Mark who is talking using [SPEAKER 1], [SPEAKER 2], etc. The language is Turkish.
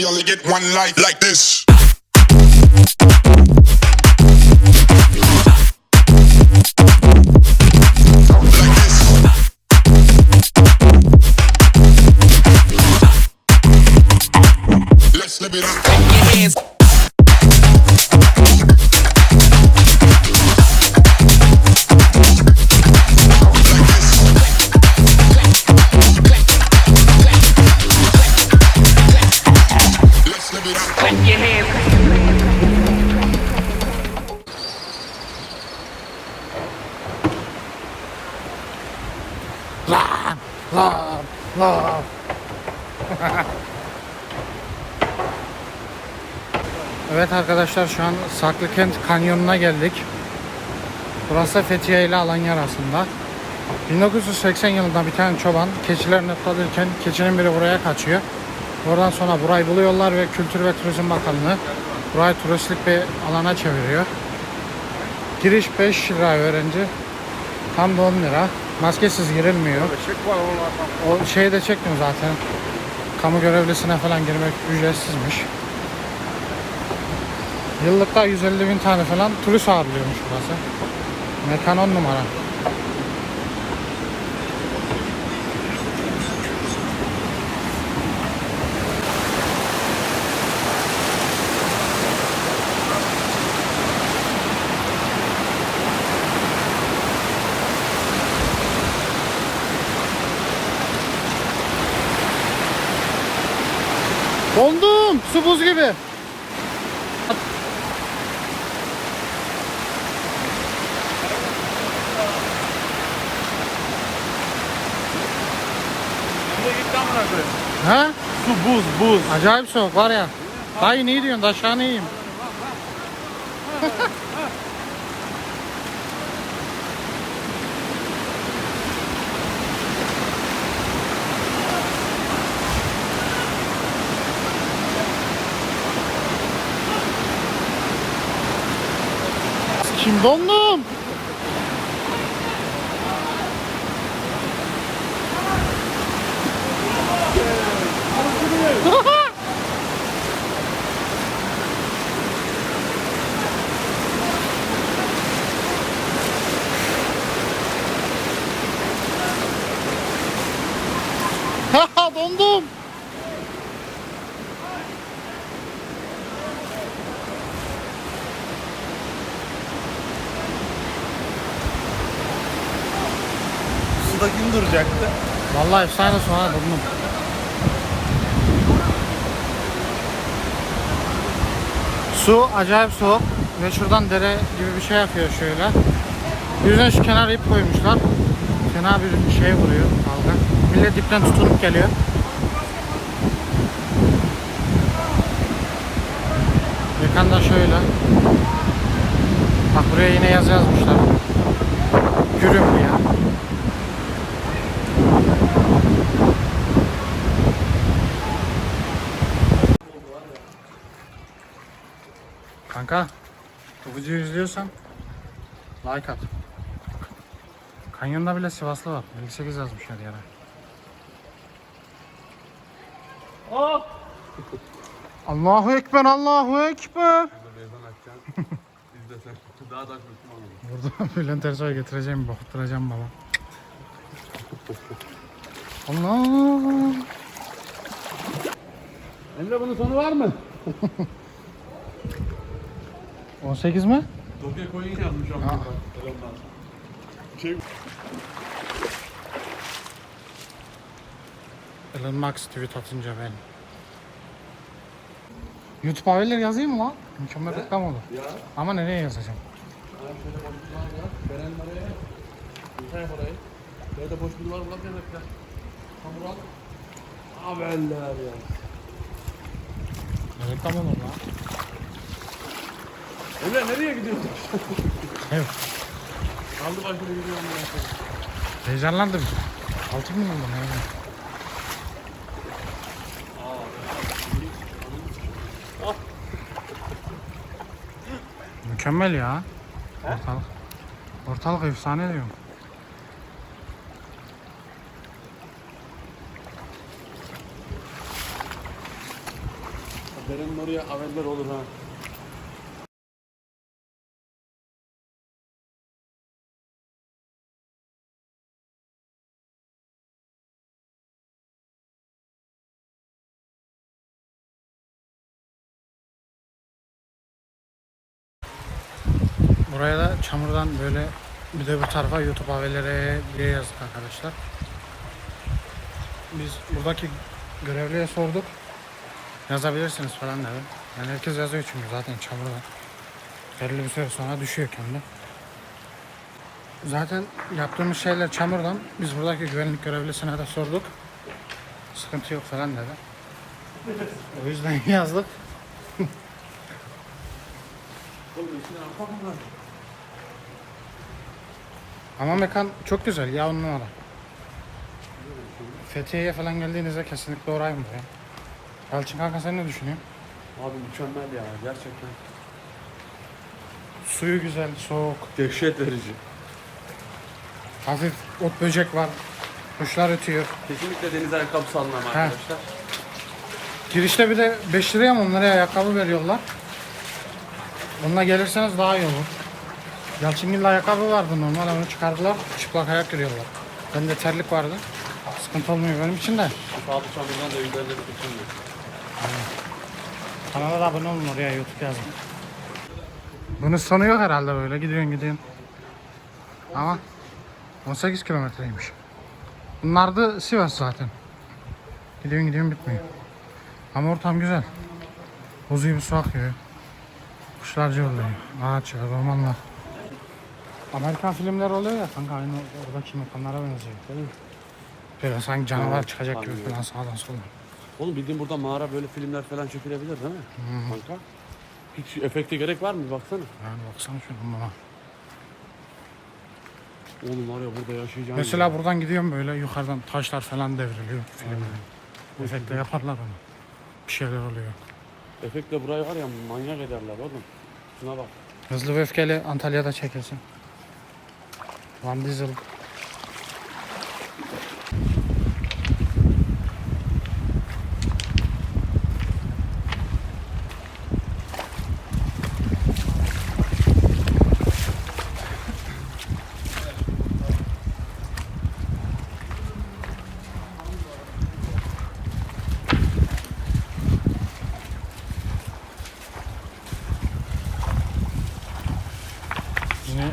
[SPEAKER 1] We only get one life like this. Let's live it up. Up.
[SPEAKER 2] Lan! Lan! Lan! evet arkadaşlar şu an Saklıkent Kanyonu'na geldik. Burası Fethiye ile Alanya arasında. 1980 yılında bir tane çoban keçilerini otlatırken keçinin biri buraya kaçıyor. Oradan sonra burayı buluyorlar ve Kültür ve Turizm Bakanlığı burayı turistik bir alana çeviriyor. Giriş 5 lira öğrenci. Tam da 10 lira. Maskesiz girilmiyor. O şeyi de çektim zaten. Kamu görevlisine falan girmek ücretsizmiş. Yıllıkta 150 bin tane falan turist ağırlıyormuş burası. Mekan 10 numara. Dondum. Su buz gibi. Ha?
[SPEAKER 3] Su buz buz.
[SPEAKER 2] Acayip soğuk var ya. Dayı ne diyorsun? Aşağı ne Kim dondum?
[SPEAKER 3] Duracaktı?
[SPEAKER 2] Vallahi efsane ha dondum. Su acayip soğuk ve şuradan dere gibi bir şey akıyor şöyle. Yüzden şu kenara ip koymuşlar. Fena bir şey vuruyor dalga. Millet dipten tutunup geliyor. Yakanda şöyle. Bak buraya yine yazı yazmışlar. Gürüm ya. Kanka, bu videoyu izliyorsan like at. Kanyonda bile Sivaslı var. 58 yazmışlar yere. Allahu Ekber, Allahu Ekber.
[SPEAKER 3] Daha da
[SPEAKER 2] Burada Bülent Ersoy'u getireceğim, bakıttıracağım baba. Allah.
[SPEAKER 3] Emre bunun sonu var mı?
[SPEAKER 2] 18 mi?
[SPEAKER 3] Doge coin yazmış ama. Şey
[SPEAKER 2] Elon Musk tweet atınca ben. YouTube haberler yazayım mı lan? Mükemmel reklam olur.
[SPEAKER 3] ya.
[SPEAKER 2] Ama nereye yazacağım?
[SPEAKER 3] Abi şöyle boşluklar var. Beren oraya. Yıkayım orayı. Böyle boş bir duvar bulan demek ya. Hamur al. Haberler ya.
[SPEAKER 2] Reklam olur lan.
[SPEAKER 3] Emre nereye gidiyorsun?
[SPEAKER 2] Evet.
[SPEAKER 3] Aldı başını gidiyor amına koyayım.
[SPEAKER 2] Heyecanlandım. 6 milyon mu ne? Mükemmel ya. Ortalık. Ortalık efsane diyorum.
[SPEAKER 3] Beren'in oraya haberler olur ha.
[SPEAKER 2] Buraya da çamurdan böyle bir de bu tarafa YouTube haberleri diye yazdık arkadaşlar. Biz buradaki görevliye sorduk. Yazabilirsiniz falan dedi. Yani herkes yazıyor çünkü zaten çamurdan. Belli bir süre sonra düşüyor kendi. Zaten yaptığımız şeyler çamurdan. Biz buradaki güvenlik görevlisine de sorduk. Sıkıntı yok falan dedi. O yüzden yazdık.
[SPEAKER 3] Var?
[SPEAKER 2] Ama mekan çok güzel ya on numara. Fethiye'ye falan geldiğinizde kesinlikle uğrayın buraya. Yalçın kanka sen ne düşünüyorsun?
[SPEAKER 3] Abi mükemmel ya gerçekten.
[SPEAKER 2] Suyu güzel, soğuk,
[SPEAKER 3] Dehşet verici.
[SPEAKER 2] hafif ot böcek var. Kuşlar ötüyor.
[SPEAKER 3] Kesinlikle deniz ayakkabısı almam arkadaşlar.
[SPEAKER 2] Girişte bir de 5 liraya mı onlara ayakkabı veriyorlar. Onunla gelirseniz daha iyi olur. Yalçıngil'de ayakkabı vardı normal onu çıkardılar. Çıplak ayak giriyorlar. Bende terlik vardı. Sıkıntı olmuyor benim için de.
[SPEAKER 3] Sağlı çamurdan da evlerleri kaçırmıyor.
[SPEAKER 2] Kanala da abone olun oraya YouTube yazın. Bunun sonu yok herhalde böyle gidiyorsun gidiyorsun. Ama 18 kilometreymiş. Bunlar da Sivas zaten. Gidiyorsun gidiyorsun bitmiyor. Ama ortam güzel. Buz gibi su akıyor. Kuşlar cıvıldıyor. Ağaçlar, ormanlar. Amerikan filmler oluyor ya kanka aynı oradaki mekanlara benziyor. Değil mi? Böyle sanki canavar çıkacak gibi falan sağdan soldan.
[SPEAKER 3] Oğlum bildiğin burada mağara böyle filmler falan çekilebilir değil mi? Kanka. Hiç efekte gerek var mı? Bir baksana.
[SPEAKER 2] Yani baksana şuna bana.
[SPEAKER 3] Oğlum var ya burada yaşayacağım.
[SPEAKER 2] Mesela buradan gidiyorum böyle yukarıdan taşlar falan devriliyor filmde. Efekte yaparlar onu. Bir şeyler oluyor.
[SPEAKER 3] Efektle burayı var ya manyak ederler oğlum. Şuna bak.
[SPEAKER 2] Hızlı ve öfkeli Antalya'da çekilsin. Van Diesel นี้